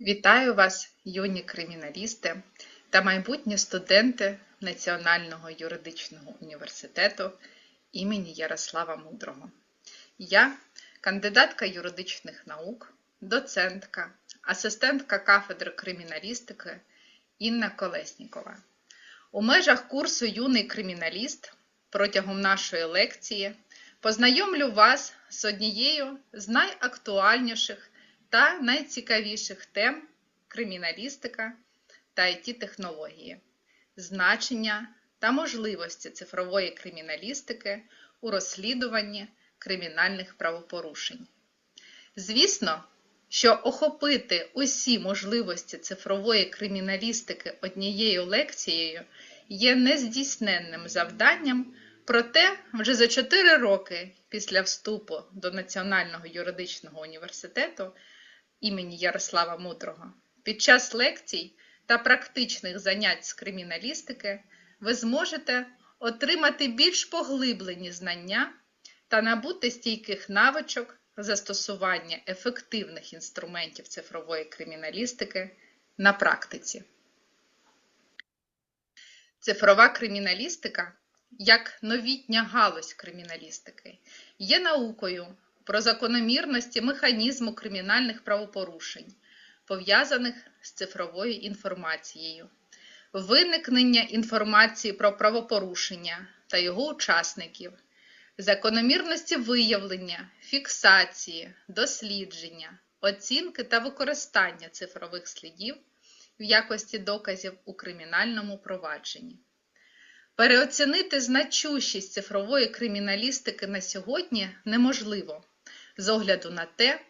Вітаю вас, юні криміналісти та майбутні студенти Національного юридичного університету імені Ярослава Мудрого. Я кандидатка юридичних наук, доцентка, асистентка кафедри криміналістики Інна Колеснікова. У межах курсу Юний криміналіст протягом нашої лекції познайомлю вас з однією з найактуальніших та найцікавіших тем криміналістика та it технології значення та можливості цифрової криміналістики у розслідуванні кримінальних правопорушень. Звісно, що охопити усі можливості цифрової криміналістики однією лекцією є нездійсненним завданням, проте вже за 4 роки після вступу до Національного юридичного університету імені Ярослава Мудрого під час лекцій та практичних занять з криміналістики ви зможете отримати більш поглиблені знання та набути стійких навичок застосування ефективних інструментів цифрової криміналістики на практиці. Цифрова криміналістика як новітня галузь криміналістики є наукою про закономірності механізму кримінальних правопорушень, пов'язаних з цифровою інформацією, виникнення інформації про правопорушення та його учасників, закономірності виявлення, фіксації, дослідження, оцінки та використання цифрових слідів в якості доказів у кримінальному провадженні. Переоцінити значущість цифрової криміналістики на сьогодні неможливо з огляду на те,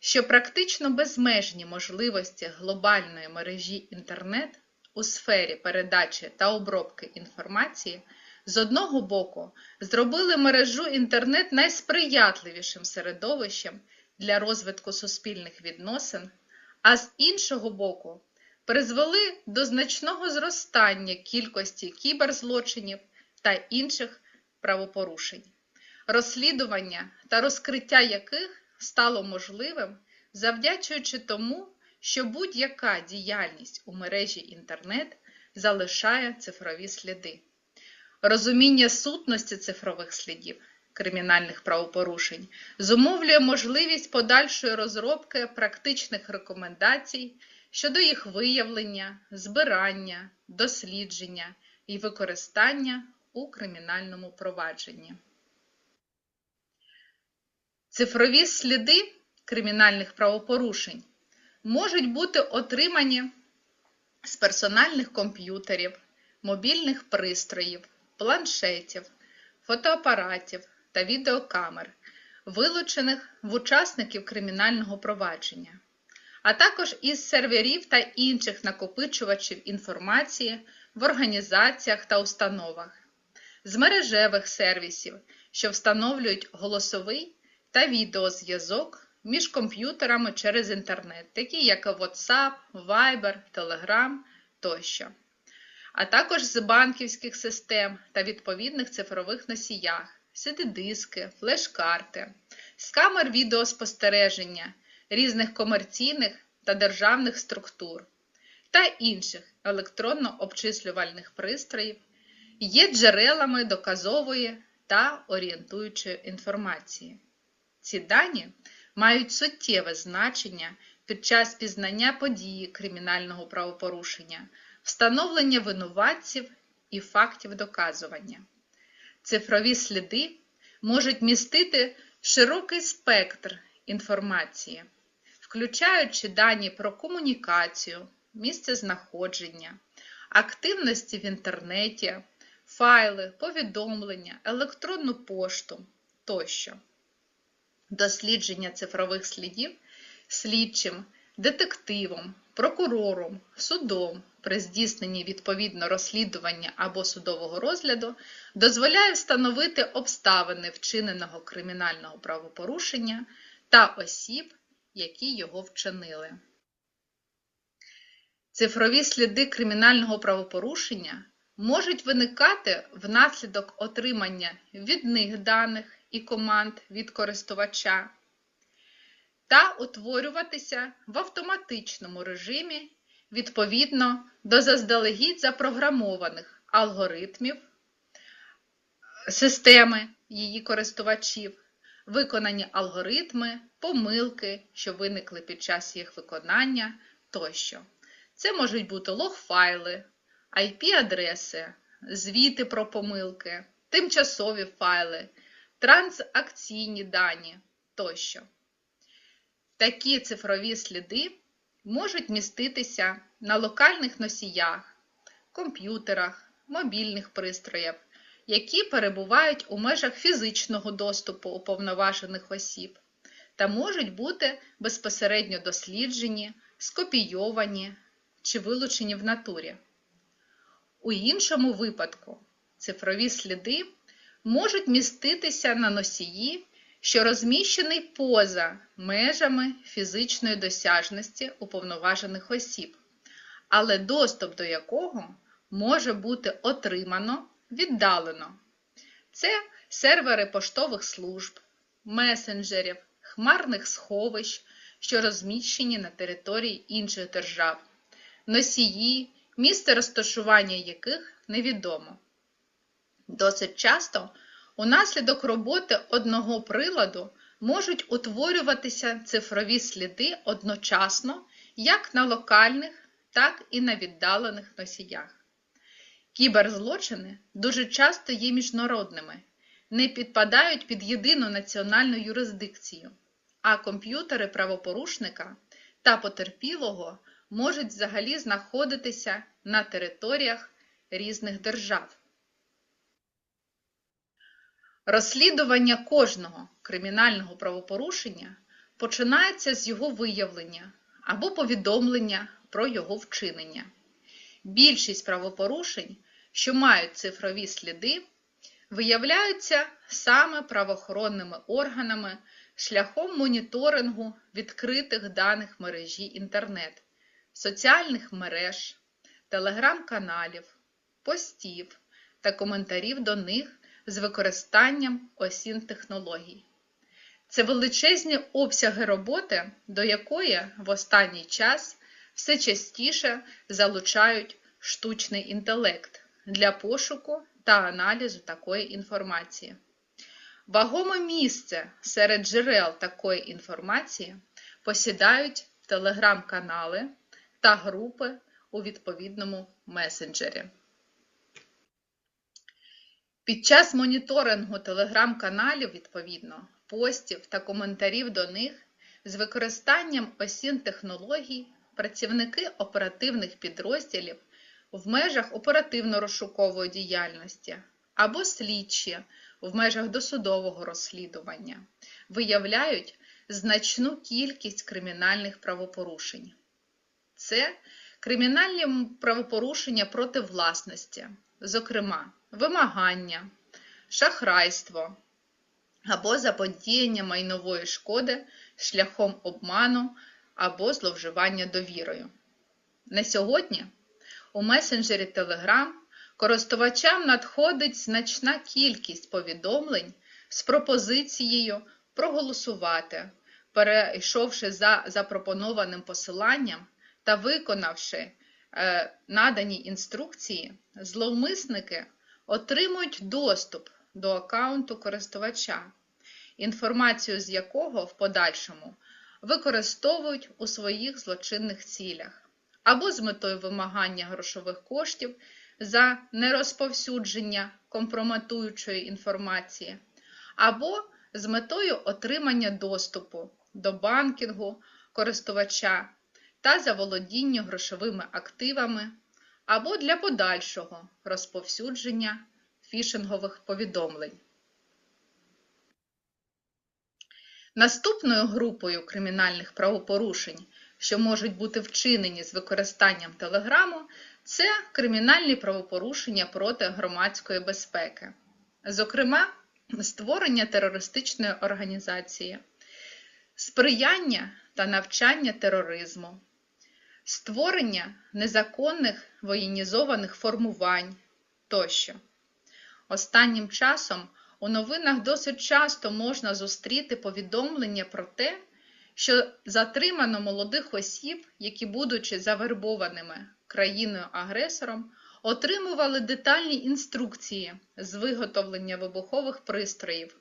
що практично безмежні можливості глобальної мережі інтернет у сфері передачі та обробки інформації з одного боку зробили мережу інтернет найсприятливішим середовищем для розвитку суспільних відносин, а з іншого боку, призвели до значного зростання кількості кіберзлочинів та інших правопорушень, розслідування та розкриття яких стало можливим завдячуючи тому, що будь-яка діяльність у мережі інтернет залишає цифрові сліди. Розуміння сутності цифрових слідів кримінальних правопорушень зумовлює можливість подальшої розробки практичних рекомендацій щодо їх виявлення, збирання, дослідження і використання у кримінальному провадженні. Цифрові сліди кримінальних правопорушень можуть бути отримані з персональних комп'ютерів, мобільних пристроїв, планшетів, фотоапаратів та відеокамер, вилучених в учасників кримінального провадження а також із серверів та інших накопичувачів інформації в організаціях та установах, з мережевих сервісів, що встановлюють голосовий та відеозв'язок між комп'ютерами через інтернет, такі як WhatsApp, Viber, Telegram тощо, а також з банківських систем та відповідних цифрових носіях, CD-диски, флеш-карти, з камер відеоспостереження різних комерційних та державних структур та інших електронно-обчислювальних пристроїв є джерелами доказової та орієнтуючої інформації. Ці дані мають суттєве значення під час пізнання події кримінального правопорушення, встановлення винуватців і фактів доказування. Цифрові сліди можуть містити широкий спектр інформації включаючи дані про комунікацію, місце знаходження, активності в інтернеті, файли, повідомлення, електронну пошту тощо. Дослідження цифрових слідів слідчим, детективом, прокурором, судом при здійсненні відповідно розслідування або судового розгляду дозволяє встановити обставини вчиненого кримінального правопорушення та осіб, які його вчинили. Цифрові сліди кримінального правопорушення можуть виникати внаслідок отримання від них даних і команд від користувача, та утворюватися в автоматичному режимі відповідно до заздалегідь запрограмованих алгоритмів системи її користувачів, виконані алгоритми, помилки, що виникли під час їх виконання тощо. Це можуть бути лог-файли, IP-адреси, звіти про помилки, тимчасові файли, транзакційні дані тощо. Такі цифрові сліди можуть міститися на локальних носіях, комп'ютерах, мобільних пристроях, які перебувають у межах фізичного доступу уповноважених осіб та можуть бути безпосередньо досліджені, скопійовані чи вилучені в натурі. У іншому випадку цифрові сліди можуть міститися на носії, що розміщений поза межами фізичної досяжності уповноважених осіб, але доступ до якого може бути отримано віддалено. Це сервери поштових служб, месенджерів, хмарних сховищ, що розміщені на території інших держав, носії, місце розташування яких невідомо. Досить часто унаслідок роботи одного приладу можуть утворюватися цифрові сліди одночасно як на локальних, так і на віддалених носіях. Кіберзлочини дуже часто є міжнародними, не підпадають під єдину національну юрисдикцію, а комп'ютери правопорушника та потерпілого можуть взагалі знаходитися на територіях різних держав. Розслідування кожного кримінального правопорушення починається з його виявлення або повідомлення про його вчинення. Більшість правопорушень, що мають цифрові сліди, виявляються саме правоохоронними органами шляхом моніторингу відкритих даних мережі інтернет, соціальних мереж, телеграм-каналів, постів та коментарів до них з використанням осін технологій. Це величезні обсяги роботи, до якої в останній час все частіше залучають штучний інтелект для пошуку та аналізу такої інформації. Вагоме місце серед джерел такої інформації посідають телеграм-канали та групи у відповідному месенджері. Під час моніторингу телеграм-каналів, відповідно, постів та коментарів до них з використанням осін технологій працівники оперативних підрозділів в межах оперативно-розшукової діяльності або слідчі в межах досудового розслідування виявляють значну кількість кримінальних правопорушень. Це кримінальні правопорушення проти власності, зокрема, вимагання, шахрайство або заподіяння майнової шкоди шляхом обману або зловживання довірою. На сьогодні у месенджері Telegram користувачам надходить значна кількість повідомлень з пропозицією проголосувати, перейшовши за запропонованим посиланням та виконавши е, надані інструкції, зловмисники отримують доступ до аккаунту користувача, інформацію з якого в подальшому використовують у своїх злочинних цілях або з метою вимагання грошових коштів за нерозповсюдження компрометуючої інформації, або з метою отримання доступу до банкінгу користувача та заволодіння грошовими активами, або для подальшого розповсюдження фішингових повідомлень. Наступною групою кримінальних правопорушень, що можуть бути вчинені з використанням телеграму, це кримінальні правопорушення проти громадської безпеки, зокрема, створення терористичної організації, сприяння та навчання тероризму, створення незаконних воєнізованих формувань тощо. Останнім часом у новинах досить часто можна зустріти повідомлення про те, що затримано молодих осіб, які, будучи завербованими країною-агресором, отримували детальні інструкції з виготовлення вибухових пристроїв,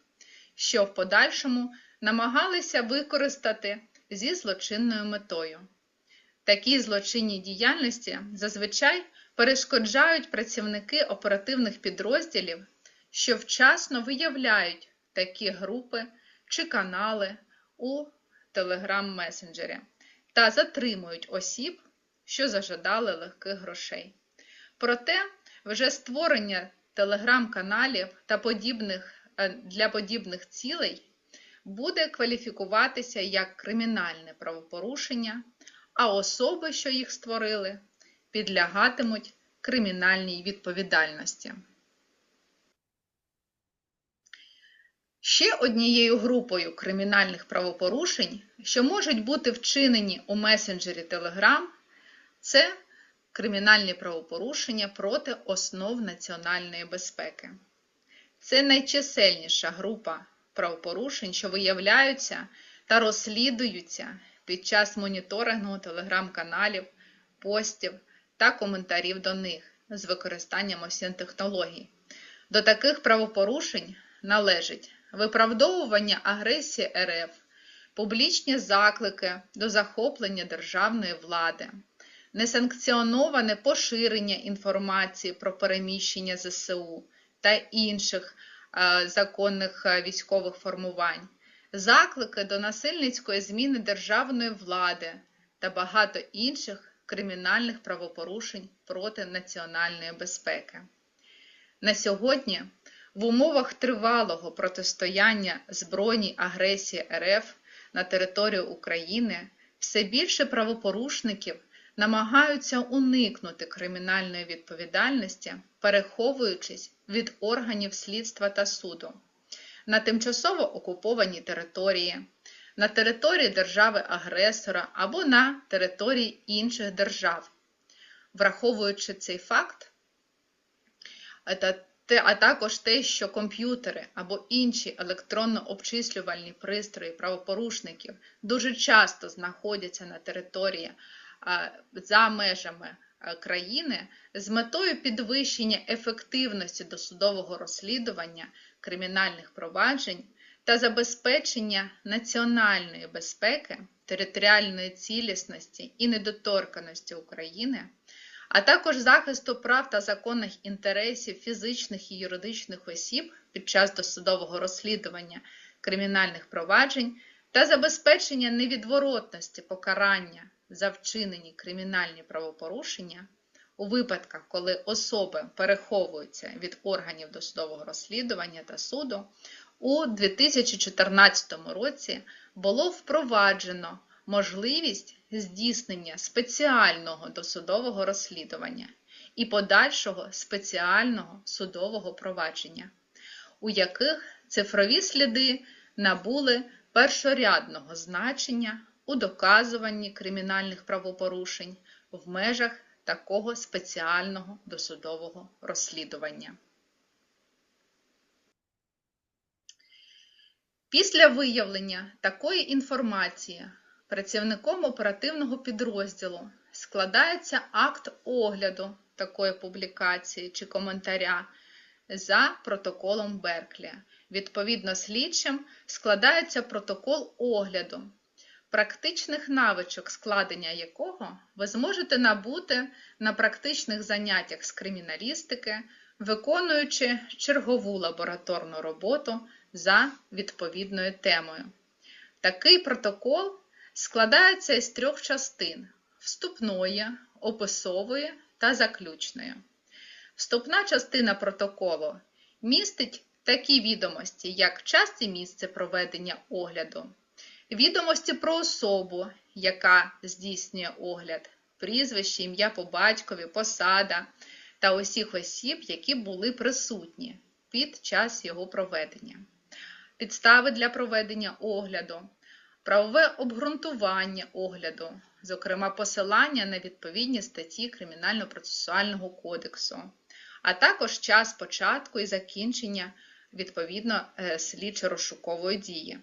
що в подальшому намагалися використати зі злочинною метою. Такі злочинні діяльності зазвичай перешкоджають працівники оперативних підрозділів, що вчасно виявляють такі групи чи канали у Telegram-месенджері та затримують осіб, що зажадали легких грошей. Проте вже створення телеграм-каналів та подібних, е, для подібних цілей буде кваліфікуватися як кримінальне правопорушення, а особи, що їх створили, підлягатимуть кримінальній відповідальності. Ще однією групою кримінальних правопорушень, що можуть бути вчинені у месенджері Telegram, це кримінальні правопорушення проти основ національної безпеки. Це найчисельніша група правопорушень, що виявляються та розслідуються під час моніторингу телеграм-каналів, постів та коментарів до них з використанням осін технологій. До таких правопорушень належить виправдовування агресії РФ, публічні заклики до захоплення державної влади, несанкціоноване поширення інформації про переміщення ЗСУ та інших е, законних е, військових формувань, заклики до насильницької зміни державної влади та багато інших кримінальних правопорушень проти національної безпеки. На сьогодні в умовах тривалого протистояння збройній агресії РФ на територію України все більше правопорушників намагаються уникнути кримінальної відповідальності, переховуючись від органів слідства та суду на тимчасово окупованій території, на території держави-агресора або на території інших держав. Враховуючи цей факт, а також те, що комп'ютери або інші електронно-обчислювальні пристрої правопорушників дуже часто знаходяться на території за межами країни з метою підвищення ефективності досудового розслідування кримінальних проваджень та забезпечення національної безпеки, територіальної цілісності і недоторканості України, а також захисту прав та законних інтересів фізичних і юридичних осіб під час досудового розслідування кримінальних проваджень та забезпечення невідворотності покарання за вчинені кримінальні правопорушення у випадках, коли особи переховуються від органів досудового розслідування та суду, у 2014 році було впроваджено можливість здійснення спеціального досудового розслідування і подальшого спеціального судового провадження, у яких цифрові сліди набули першорядного значення у доказуванні кримінальних правопорушень в межах такого спеціального досудового розслідування. Після виявлення такої інформації працівником оперативного підрозділу складається акт огляду такої публікації чи коментаря за протоколом Берклі. Відповідно, слідчим складається протокол огляду, практичних навичок, складення якого ви зможете набути на практичних заняттях з криміналістики, виконуючи чергову лабораторну роботу за відповідною темою. Такий протокол складається із трьох частин вступної, описової та заключної. Вступна частина протоколу містить такі відомості, як час і місце проведення огляду, відомості про особу, яка здійснює огляд, прізвище, ім'я по батькові, посада та усіх осіб, які були присутні під час його проведення, підстави для проведення огляду, правове обґрунтування огляду, зокрема посилання на відповідні статті Кримінально-процесуального кодексу, а також час початку і закінчення відповідно слідчо-розшукової дії.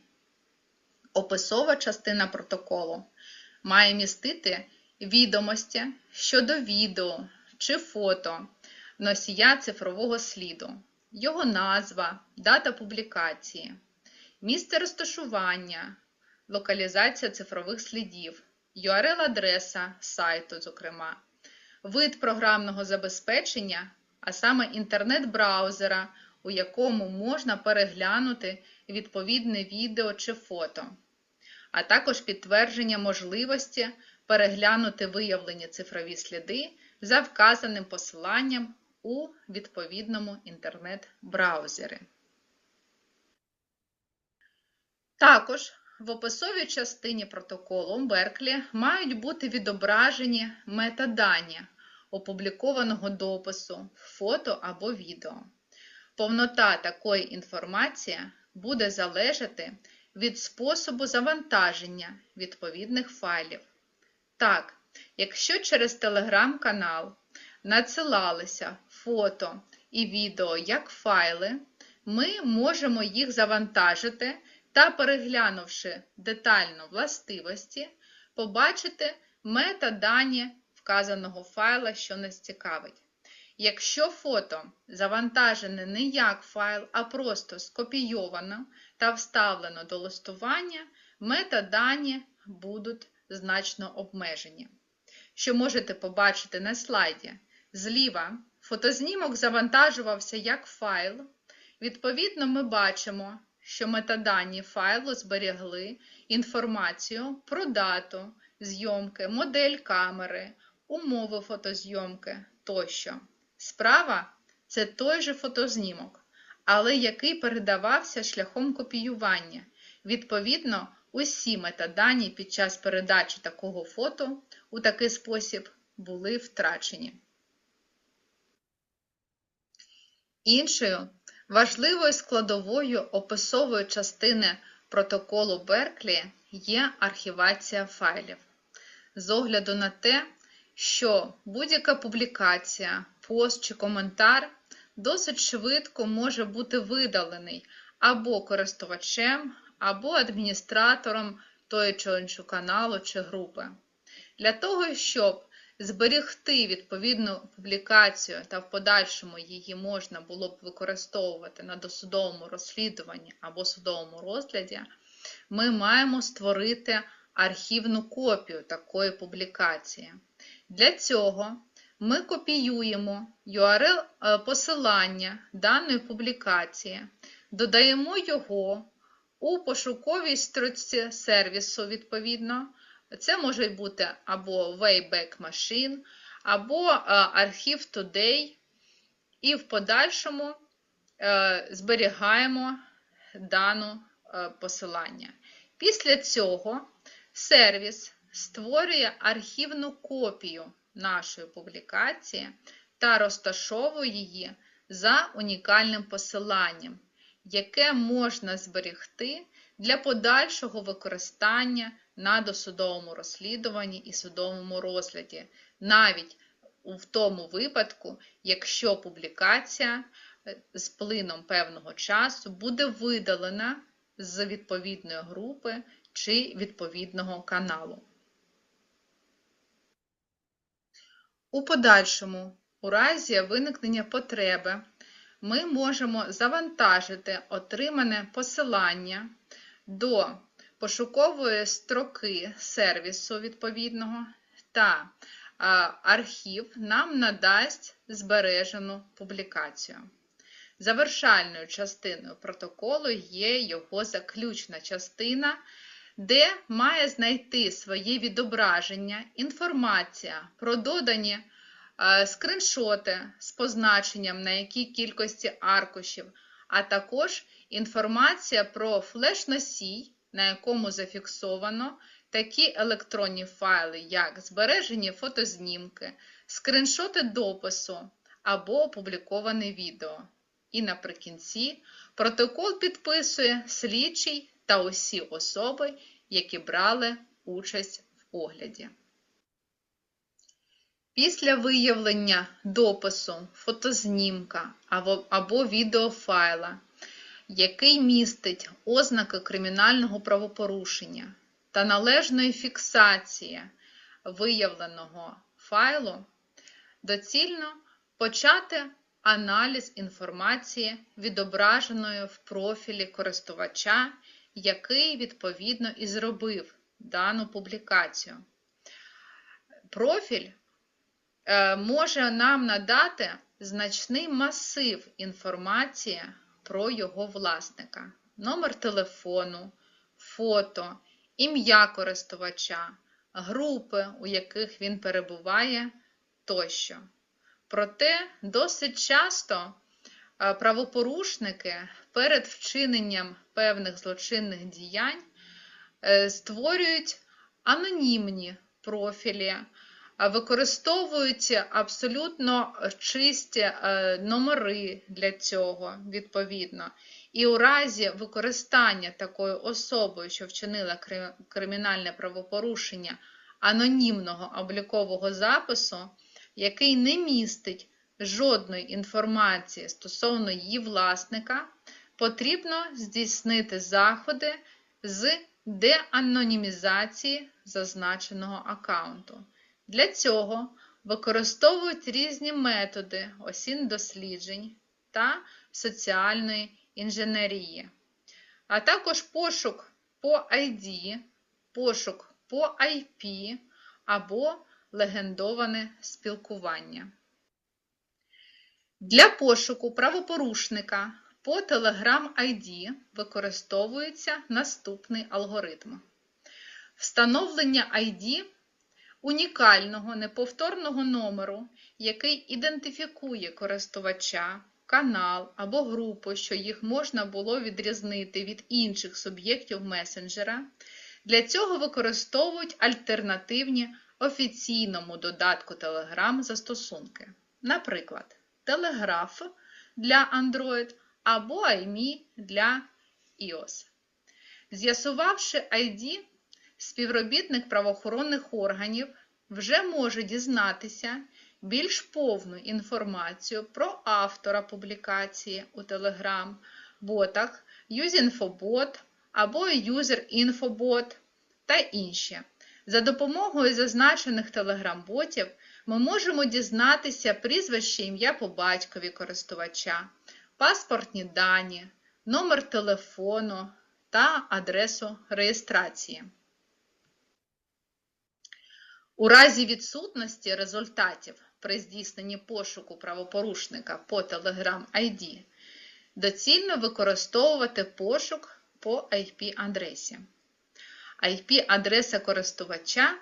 Описова частина протоколу. Має містити відомості щодо відео чи фото носія цифрового сліду, його назва, дата публікації, місце розташування, локалізація цифрових слідів, URL-адреса сайту, зокрема, вид програмного забезпечення, а саме інтернет-браузера, у якому можна переглянути відповідне відео чи фото, а також підтвердження можливості переглянути виявлені цифрові сліди за вказаним посиланням у відповідному інтернет-браузері. Також в описовій частині протоколу Берклі мають бути відображені метадані опублікованого допису, фото або відео. Повнота такої інформації буде залежати від способу завантаження відповідних файлів. Так, якщо через телеграм-канал надсилалися фото і відео як файли, ми можемо їх завантажити та, переглянувши детально властивості, побачити метадані вказаного файла, що нас цікавить. Якщо фото завантажене не як файл, а просто скопійовано та вставлено до листування, метадані будуть значно обмежені. Що можете побачити на слайді, зліва фотознімок завантажувався як файл. Відповідно, ми бачимо, що метадані файлу зберегли інформацію про дату зйомки, модель камери, умови фотозйомки тощо. Справа це той же фотознімок, але який передавався шляхом копіювання. Відповідно, усі метадані під час передачі такого фото у такий спосіб були втрачені. Іншою важливою складовою описової частини протоколу Берклі є архівація файлів. З огляду на те, що будь-яка публікація, пост чи коментар досить швидко може бути видалений або користувачем, або адміністратором тої чи іншого каналу чи групи. Для того, щоб зберігти відповідну публікацію та в подальшому її можна було б використовувати на досудовому розслідуванні або судовому розгляді, ми маємо створити архівну копію такої публікації. Для цього ми копіюємо URL посилання даної публікації, додаємо його у пошуковій строчці сервісу, відповідно. Це може бути або Wayback Machine, або архів Today, і в подальшому зберігаємо дану посилання. Після цього сервіс створює архівну копію нашої публікації та розташовує її за унікальним посиланням, яке можна зберегти для подальшого використання на досудовому розслідуванні і судовому розгляді, навіть в тому випадку, якщо публікація з плином певного часу буде видалена з відповідної групи чи відповідного каналу. У подальшому, у разі виникнення потреби, ми можемо завантажити отримане посилання до пошукової строки сервісу відповідного та архів нам надасть збережену публікацію. Завершальною частиною протоколу є його заключна частина, де має знайти своє відображення інформація про додані скриншоти з позначенням, на якій кількості аркушів, а також інформація про флеш-носій, на якому зафіксовано такі електронні файли, як збережені фотознімки, скриншоти допису або опубліковане відео. І наприкінці протокол підписує слідчий та усі особи, які брали участь в огляді. Після виявлення допису, фотознімка або, відеофайла який містить ознаки кримінального правопорушення та належної фіксації виявленого файлу, доцільно почати аналіз інформації, відображеної в профілі користувача, який відповідно і зробив дану публікацію. Профіль е, може нам надати значний масив інформації про його власника, номер телефону, фото, ім'я користувача, групи, у яких він перебуває тощо. Проте досить часто е, правопорушники перед вчиненням певних злочинних діянь е, створюють анонімні профілі, використовують абсолютно чисті е, номери для цього, відповідно. І у разі використання такою особою, що вчинила кримінальне правопорушення анонімного облікового запису, який не містить жодної інформації стосовно її власника, потрібно здійснити заходи з деанонімізації зазначеного аккаунту. Для цього використовують різні методи осін досліджень та соціальної інженерії, а також пошук по ID, пошук по IP або легендоване спілкування. Для пошуку правопорушника по Telegram ID використовується наступний алгоритм. Встановлення ID унікального неповторного номеру, який ідентифікує користувача, канал або групу, що їх можна було відрізнити від інших суб'єктів месенджера. Для цього використовують альтернативні офіційному додатку Telegram застосунки, наприклад, Telegraph для Android або IME для iOS. З'ясувавши ID, співробітник правоохоронних органів вже може дізнатися більш повну інформацію про автора публікації у Telegram, ботах UseInfoBot або UserInfoBot та інші. За допомогою зазначених телеграм-ботів ми можемо дізнатися прізвище ім'я по батькові користувача, паспортні дані, номер телефону та адресу реєстрації. У разі відсутності результатів при здійсненні пошуку правопорушника по Telegram ID доцільно використовувати пошук по IP-адресі. IP-адреса користувача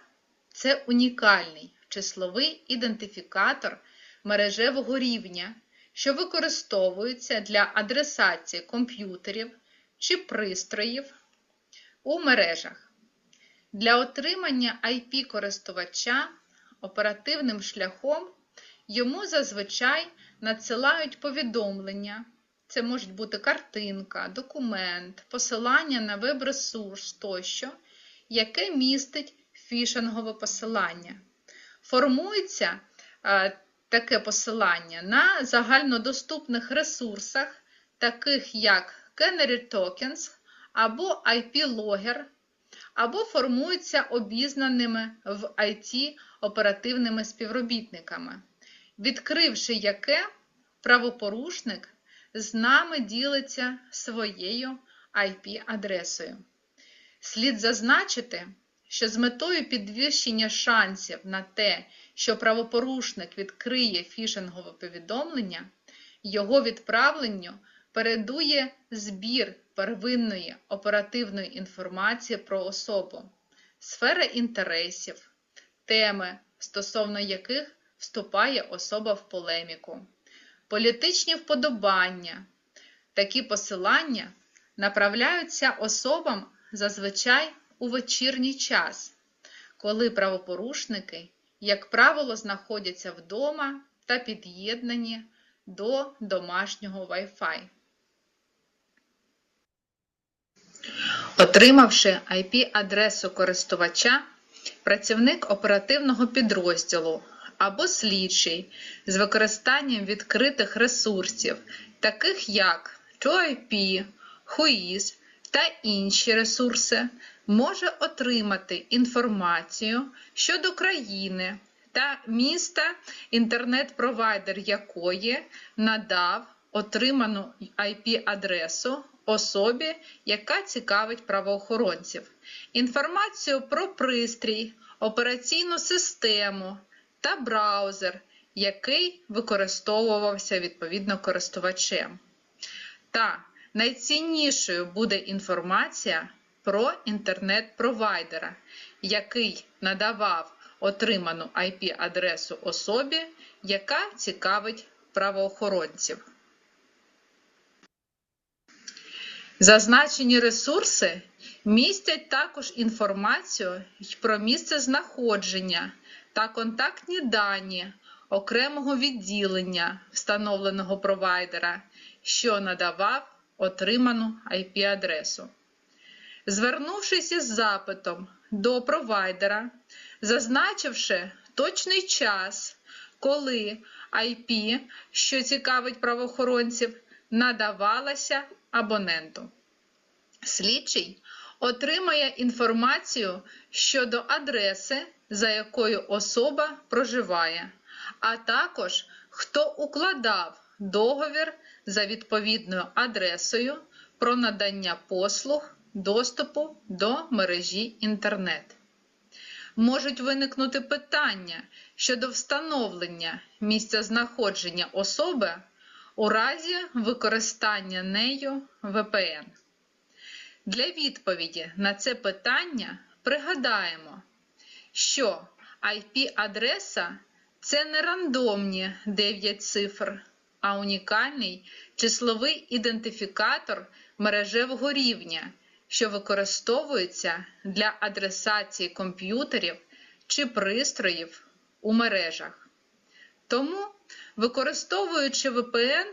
це унікальний числовий ідентифікатор мережевого рівня, що використовується для адресації комп'ютерів чи пристроїв у мережах. Для отримання IP-користувача оперативним шляхом йому зазвичай надсилають повідомлення. Це можуть бути картинка, документ, посилання на веб-ресурс тощо, яке містить фішингове посилання. Формується е, таке посилання на загальнодоступних ресурсах, таких як Canary Tokens або IP-логер, або формується обізнаними в IT оперативними співробітниками, відкривши яке правопорушник з нами ділиться своєю IP-адресою. Слід зазначити, що з метою підвищення шансів на те, що правопорушник відкриє фішингове повідомлення, його відправленню передує збір первинної оперативної інформації про особу, сфери інтересів, теми, стосовно яких вступає особа в полеміку, політичні вподобання. Такі посилання направляються особам зазвичай у вечірній час, коли правопорушники, як правило, знаходяться вдома та під'єднані до домашнього Wi-Fi. Отримавши IP-адресу користувача, працівник оперативного підрозділу або слідчий з використанням відкритих ресурсів, таких як to IP, WHOIS та інші ресурси може отримати інформацію щодо країни та міста, інтернет-провайдер якої надав отриману IP-адресу особі, яка цікавить правоохоронців, інформацію про пристрій, операційну систему та браузер, який використовувався відповідно користувачем. Та найціннішою буде інформація про інтернет-провайдера, який надавав отриману IP-адресу особі, яка цікавить правоохоронців. Зазначені ресурси містять також інформацію про місце знаходження та контактні дані окремого відділення встановленого провайдера, що надавав отриману IP-адресу. Звернувшись із запитом до провайдера, зазначивши точний час, коли IP, що цікавить правоохоронців, надавалася абоненту. Слідчий отримає інформацію щодо адреси, за якою особа проживає, а також хто укладав договір за відповідною адресою про надання послуг доступу до мережі інтернет. Можуть виникнути питання щодо встановлення місця знаходження особи у разі використання нею VPN. Для відповіді на це питання пригадаємо, що IP-адреса це не рандомні 9 цифр, а унікальний числовий ідентифікатор мережевого рівня, що використовується для адресації комп'ютерів чи пристроїв у мережах. Тому, використовуючи VPN,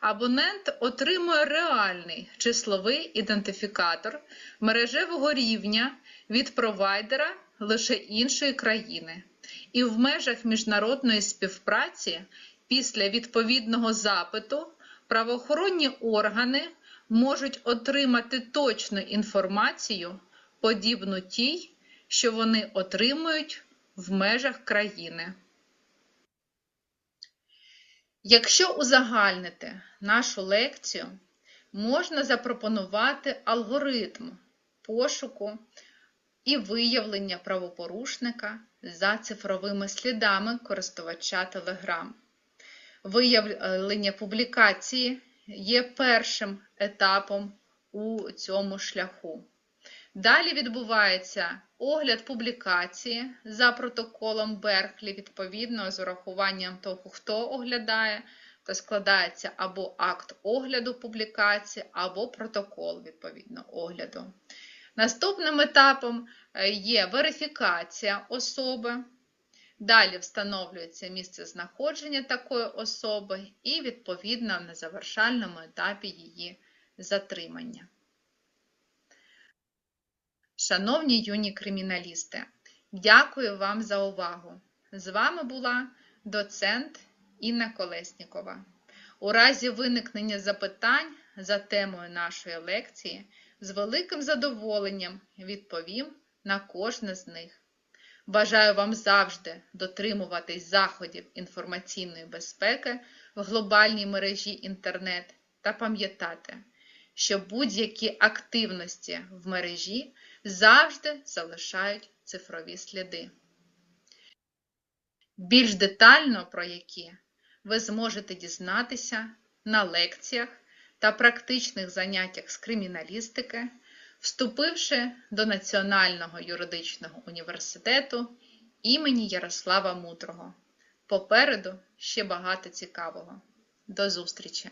абонент отримує реальний числовий ідентифікатор мережевого рівня від провайдера лише іншої країни. І в межах міжнародної співпраці після відповідного запиту правоохоронні органи можуть отримати точну інформацію, подібну тій, що вони отримують в межах країни. Якщо узагальнити нашу лекцію, можна запропонувати алгоритм пошуку і виявлення правопорушника за цифровими слідами користувача Telegram. Виявлення публікації є першим етапом у цьому шляху. Далі відбувається огляд публікації за протоколом Берклі, відповідно, з урахуванням того, хто оглядає, то складається або акт огляду публікації, або протокол відповідно огляду. Наступним етапом є верифікація особи. Далі встановлюється місце знаходження такої особи і, відповідно, на завершальному етапі її затримання. Шановні юні криміналісти, дякую вам за увагу! З вами була доцент Інна Колеснікова. У разі виникнення запитань за темою нашої лекції з великим задоволенням відповім на кожне з них. Бажаю вам завжди дотримуватись заходів інформаційної безпеки в глобальній мережі інтернет та пам'ятати, що будь-які активності в мережі завжди залишають цифрові сліди. Більш детально про які ви зможете дізнатися на лекціях та практичних заняттях з криміналістики, вступивши до Національного юридичного університету імені Ярослава Мудрого. Попереду ще багато цікавого. До зустрічі!